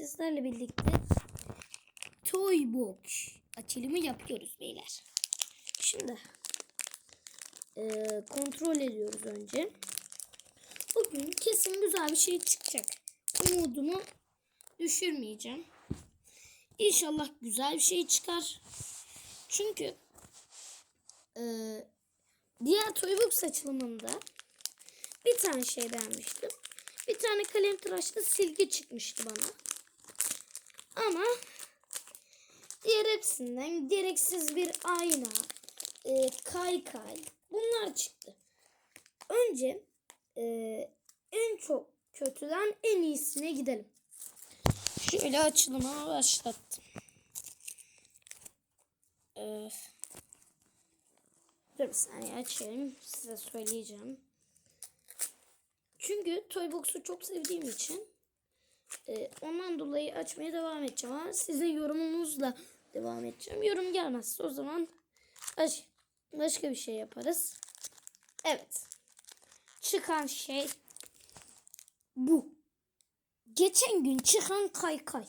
sizlerle birlikte Toy Box açılımı yapıyoruz beyler. Şimdi eee, kontrol ediyoruz önce. Bugün kesin güzel bir şey çıkacak. Umudumu düşürmeyeceğim. İnşallah güzel bir şey çıkar. Çünkü eee, diğer Toybox açılımında bir tane şey beğenmiştim. Bir tane kalem tıraşlı silgi çıkmıştı bana. Ama diğer hepsinden gereksiz bir ayna, e, kaykay bunlar çıktı. Önce e, en çok kötüden en iyisine gidelim. Şöyle açılıma başlattım. Ee, dur bir saniye açayım. Size söyleyeceğim. Çünkü Toybox'u çok sevdiğim için e, ondan dolayı açmaya devam edeceğim. Ama sizin yorumunuzla devam edeceğim. Yorum gelmezse o zaman baş, başka bir şey yaparız. Evet. Çıkan şey bu. Geçen gün çıkan kaykay.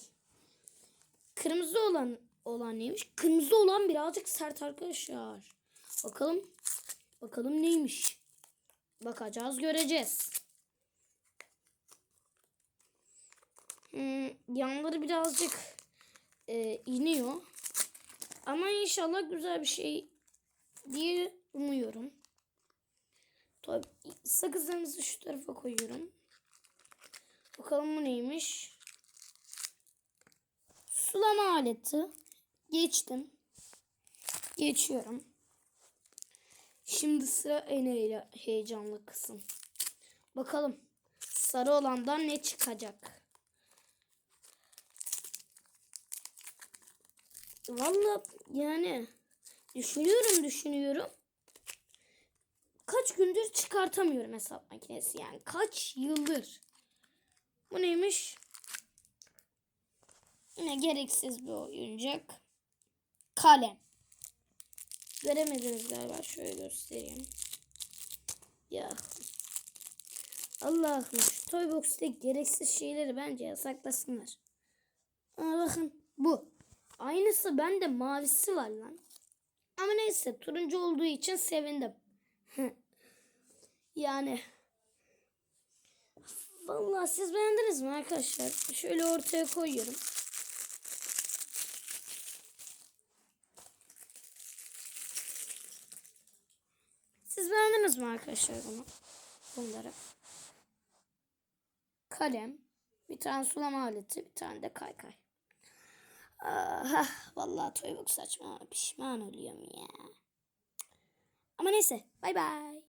Kırmızı olan olan neymiş? Kırmızı olan birazcık sert arkadaşlar. Bakalım. Bakalım neymiş? Bakacağız, göreceğiz. Yanları birazcık e, iniyor. Ama inşallah güzel bir şey diye umuyorum. Tabii sakızlarımızı şu tarafa koyuyorum. Bakalım bu neymiş? Sulama aleti. Geçtim. Geçiyorum. Şimdi sıra en heyecanlı kısım. Bakalım sarı olandan ne çıkacak? Valla yani düşünüyorum düşünüyorum. Kaç gündür çıkartamıyorum hesap makinesi yani kaç yıldır. Bu neymiş? Yine gereksiz bir oyuncak. Kalem. Veremediniz galiba şöyle göstereyim. Ya. Allah'ım şu Toybox'taki gereksiz şeyleri bence yasaklasınlar. Aa, bakın bu. Aynısı bende mavisi var lan. Ama neyse turuncu olduğu için sevindim. yani. Vallahi siz beğendiniz mi arkadaşlar? Şöyle ortaya koyuyorum. Siz beğendiniz mi arkadaşlar bunu? Bunları. Kalem, bir tane sulama aleti, bir tane de kaykay. Aha, vallahi Toybox saçma pişman oluyorum ya. Ama neyse, bay bay.